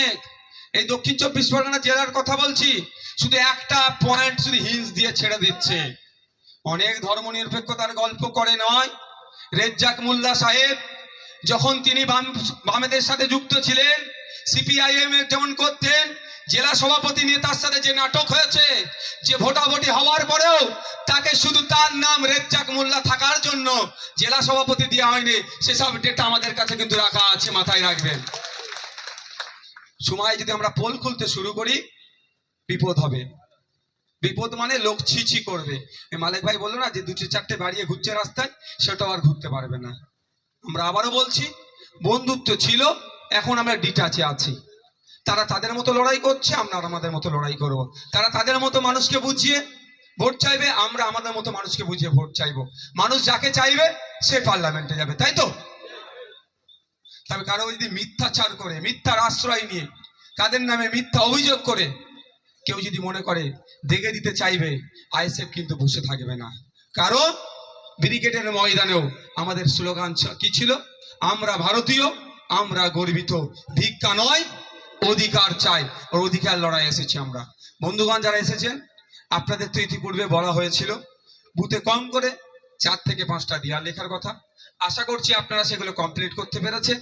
অনেক। এই দক্ষিণ চব্বিশ পরগনা জেলার কথা বলছি, শুধু একটা পয়েন্ট শুধু হিন্স দিয়ে ছেড়ে দিচ্ছে। অনেক ধর্মনিরপেক্ষতার গল্প করে নয়, রেজ্জাক মোল্লা সাহেব যখন তিনি বাম, বামেদের সাথে যুক্ত ছিলেন সিপিআইএম এর যেমন করতেন, জেলা সভাপতি নেতার সাথে যে নাটক হয়েছে, যে ভোটাভুটি হওয়ার পরেও তাকে শুধু তার নাম রেজ্জাক মোল্লা থাকার জন্য জেলা সভাপতি দেওয়া হয়নি, সেসব ডেটা আমাদের কাছে কিন্তু রাখা আছে, মাথায় রাখবেন। সময় যদি আমরা পোল খুলতে শুরু করি, বিপদ হবে। বিপদ মানে লোক ছিছি করবে। মালিক ভাই বলল না যে দুটো চারটে বাড়িয়ে ঘুরছে রাস্তায়, সেটাও আর ঘুরতে পারবে না। আমরা আবারও বলছি, বন্ধুত্ব ছিল, এখন আমরা ডিটাচে আছি। তারা তাদের মতো লড়াই করছে, আমরা আমাদের মতো লড়াই করব। তারা তাদের মতো মানুষকে বুঝিয়ে ভোট চাইবে, আমরা আমাদের মতো মানুষকে বুঝিয়ে ভোট চাইব। মানুষ যাকে চাইবে, সে পার্লামেন্টে যাবে, তাই তো? তবে কারও যদি মিথ্যাচার করে, মিথ্যার আশ্রয় নিয়ে, কাদের নামে মিথ্যা অভিযোগ করে, কেউ যদি মনে করে, দেখে দিতে চাইবে, আইএসএফ কিন্তু বসে থাকবে না। কারণ ব্রিগেডের ময়দানেও আমাদের স্লোগান কি ছিল? আমরা ভারতীয়, আমরা গর্বিত। ভিক্ষা নয়, অধিকার চাই। ওর অধিকার লড়াই এসেছি আমরা। বন্ধুগণ যারা এসেছেন, আপনাদের তো ইতিপূর্বে বলা হয়েছিল, বুথে কম করে চার থেকে পাঁচটা দেয়াল লেখার কথা। আশা করছি আপনারা সেগুলো কমপ্লিট করতে পেরেছে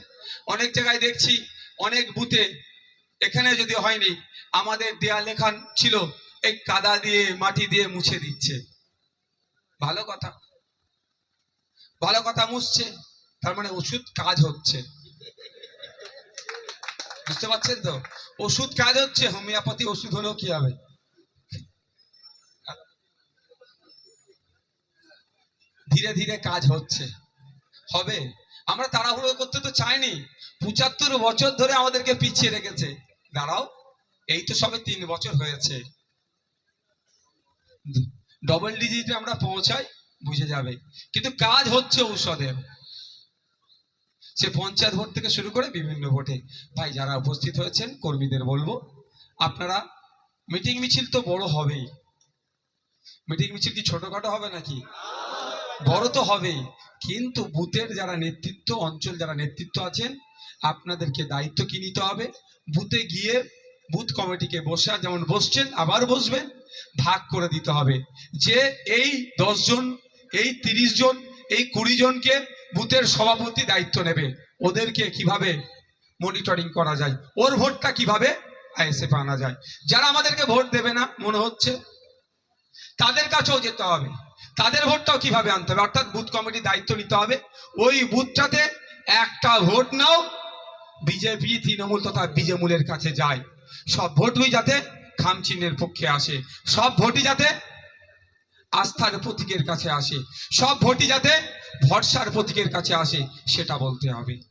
অনেক জায়গায় দেখছি, অনেক বুথে এখানে যদি হয়নি, আমাদের দেয়াল লেখান ছিল, এই কাদা দিয়ে, মাটি দিয়ে মুছে দিচ্ছে। ভালো কথা। ভালো কথা মুছছে, তার মানে ওষুধ কাজ হচ্ছে। বুঝতে পারছেন তো? ওষুধ কাজ হচ্ছে, হোমিওপ্যাথি ওষুধ হলেও কি হবে? ধীরে ধীরে কাজ হচ্ছে। হবে? আমরা তাড়াহুড়ো করতে তো চাইনি। পঁচাত্তর বছর ধরে আমাদেরকে পিছিয়ে রেখেছে। দাঁড়াও, এই তো সবে তিন বছর হয়েছে। ডবল ডিজিটে আমরা পৌঁছাই, বুঝে যাবে। কিন্তু কাজ হচ্ছে ঔষধের। সে পঞ্চায়েত ভোট থেকে শুরু করে বিভিন্ন ভোটে। ভাই, যারা উপস্থিত হয়েছেন, কর্মীদের বলব, আপনারা মিটিং মিছিল তো বড় হবেই। মিটিং মিছিল কি ছোটখাটো হবে নাকি? বড় তো হবেই। কিন্তু বুথের যারা নেতৃত্ব, অঞ্চল যারা নেতৃত্ব আছেন, আপনাদেরকে দায়িত্ব কি নিতে হবে? বুথে গিয়ে বুথ কমিটিকে বসা, যেমন বসছেন, আবার বসবেন, ভাগ করে দিতে হবে। যে এই জন, এই তিরিশ জন, এই কুড়ি জনকে বুথের সভাপতি দায়িত্ব নেবে, ওদেরকে কীভাবে মনিটরিং করা যায়? ওর ভোটটা কীভাবে আইএসএফ আনা যায়? যারা আমাদেরকে ভোট দেবে না, মনে হচ্ছে, তাদের কাছেও যেতে হবে। তাদের ভোটটাও কীভাবে আনতে হবে? অর্থাৎ বুথ কমিটির দায়িত্ব নিতে হবে। ওই বুথটাতে একটা ভোট নাও। বিজেপি, তৃণমূল তথা বিজেমূলের কাছে যায়। সব ভোটই যাতে খামচিহ্নের পক্ষে আসে। সব ভোটই যাতে আস্থার প্রতীকের কাছে আসে। সব ভোটই যাতে ভরসার প্রতীকের কাছে আসে, সেটা বলতে হবে।